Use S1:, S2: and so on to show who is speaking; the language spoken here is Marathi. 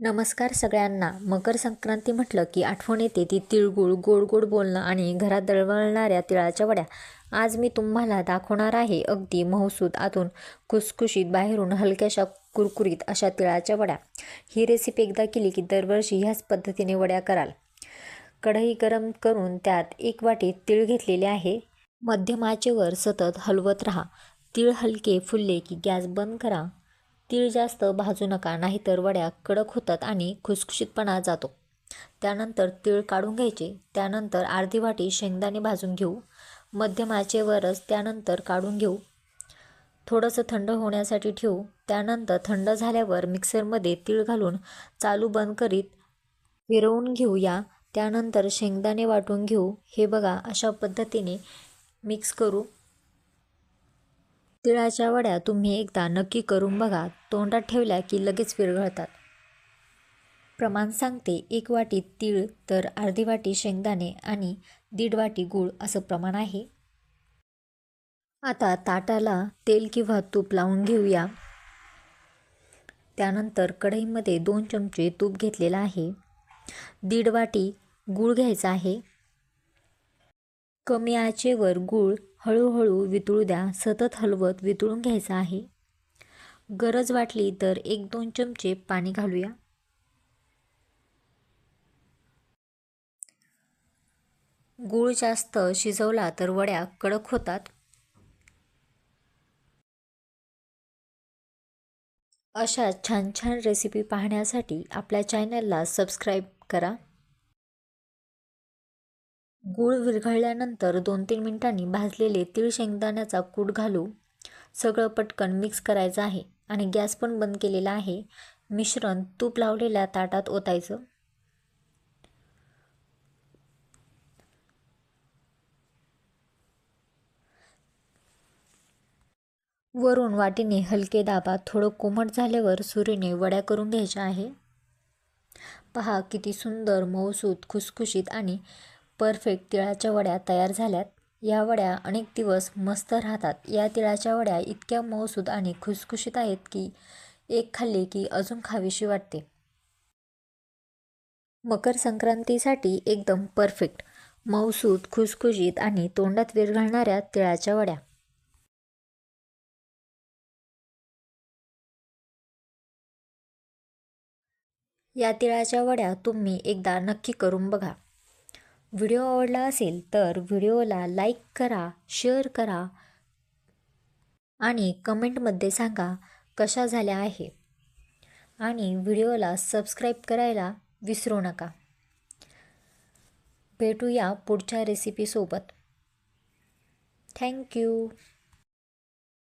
S1: नमस्कार सगळ्यांना. मकर संक्रांती म्हटलं की आठवण येते. ती तिळगुळ गोड गोड बोलणं आणि घरात दळवळणाऱ्या तिळाच्या वड्या. आज मी तुम्हाला दाखवणार आहे अगदी महसूद आतून खुसखुशीत बाहेरून हलक्याशा कुरकुरीत अशा तिळाच्या वड्या. ही रेसिपी एकदा केली की दरवर्षी ह्याच पद्धतीने वड्या कराल. कढई गरम करून त्यात एक वाटी तीळ घेतलेले आहे. मध्यम आचेवर सतत हलवत राहा. तीळ हलके फुलले की गॅस बंद करा. तीळ जास्त भाजू नका नाहीतर वड्या कडक होतात आणि खुसखुशीतपणा जातो. त्यानंतर तीळ काढून घ्यायचे. त्यानंतर अर्धी वाटी शेंगदाणे भाजून घेऊ. मध्यमाचे आचेवरच त्यानंतर काढून घेऊ. थोडंसं थंड होण्यासाठी ठेवू. त्यानंतर थंड झाल्यावर मिक्सरमध्ये तीळ घालून चालू बंद करीत फिरवून घेऊया त्यानंतर शेंगदाणे वाटून घेऊ. हे बघा अशा पद्धतीने मिक्स करू. तिळाच्या वड्या तुम्ही एकदा नक्की करून बघा. तोंडात ठेवल्या की लगेच विरघळतात. प्रमाण सांगते एक वाटी तीळ तर अर्धी वाटी शेंगदाणे आणि दीड वाटी गूळ असं प्रमाण आहे. आता ताटाला तेल किंवा तूप लावून घेऊया. त्यानंतर कढईमध्ये दोन चमचे तूप घेतलेलं आहे. दीड वाटी गूळ घ्यायचा आहे. कमी आचेवर गूळ हळूहळू वितळू द्या सतत हलवत वितळून घ्यायचं आहे. गरज वाटली तर एक दोन चमचे पाणी घालूया. गूळ जास्त शिजवला तर वड्या कडक होतात. अशा छान छान रेसिपी पाहण्यासाठी आपल्या चॅनलला सबस्क्राईब करा. गूळ विरघळल्यानंतर दोन तीन मिनिटांनी भाजलेले तीळ शेंगदाण्याचा कूट घालू सगळं पटकन मिक्स करायचं आहे आणि गॅस पण बंद केलेला आहे. मिश्रण तूप लावलेल्या ताटात ओतायचं. वरून वाटीने हलके दाबा थोडं कोमट झाल्यावर सुरीने वड्या करून घ्यायच्या आहे. पहा किती सुंदर मऊसूत खुसखुशीत आणि परफेक्ट तिळाच्या वड्या तयार झाल्यात. या वड्या अनेक दिवस मस्त राहतात. या तिळाच्या वड्या इतक्या मऊसूद आणि खुसखुशीत आहेत की एक खाल्ली की अजून खावीशी वाटते. मकर संक्रांतीसाठी एकदम परफेक्ट मऊसूद खुसखुशीत आणि तोंडात विरघळणाऱ्या तिळाच्या वड्या. या तिळाच्या वड्या तुम्ही एकदा नक्की करून बघा. व्हिडिओ आवडला असेल तर व्हिडिओला लाईक करा शेअर करा आणि कमेंटमध्ये सांगा कशा झाल्या आहे. आणि व्हिडिओला सबस्क्राईब करायला विसरू नका. भेटूया पुढच्या रेसिपीसोबत थँक्यू